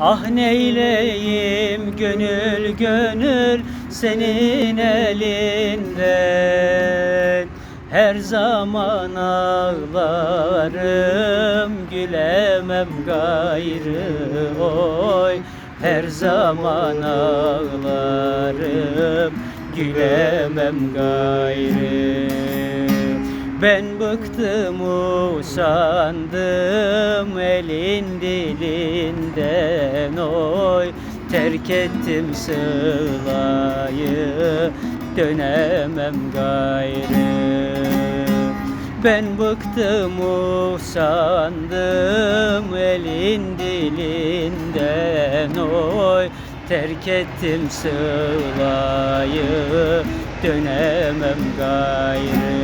Ah neyleyim gönül gönül senin elinden Her zaman ağlarım gülemem gayrı oy. Her zaman ağlarım gülemem gayrı ben bıktım usandım elin dilinden oy. Terk ettim sılayı dönemem gayrı. Ben bıktım usandım elin dilinden oy. Terk ettim sılayı dönemem gayrı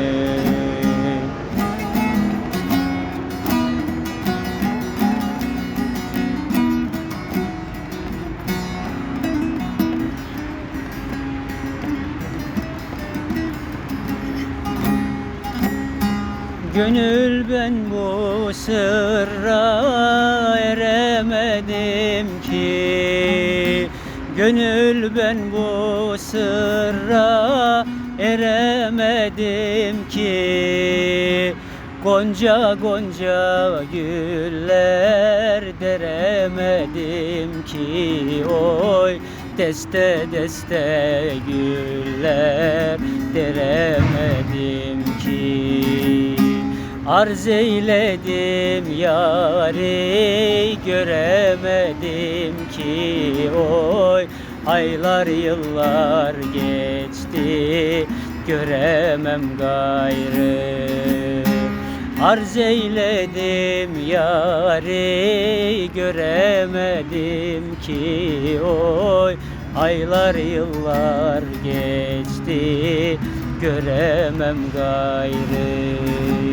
Gönül ben bu sırra eremedim ki. Gönül ben bu sırra eremedim ki. Gonca gonca güller deremedim ki. Oy deste deste güller deremedim Arz eyledim yari göremedim ki oy. Aylar yıllar geçti göremem gayrı. Arz eyledim yari göremedim ki oy. Aylar yıllar geçti göremem gayrı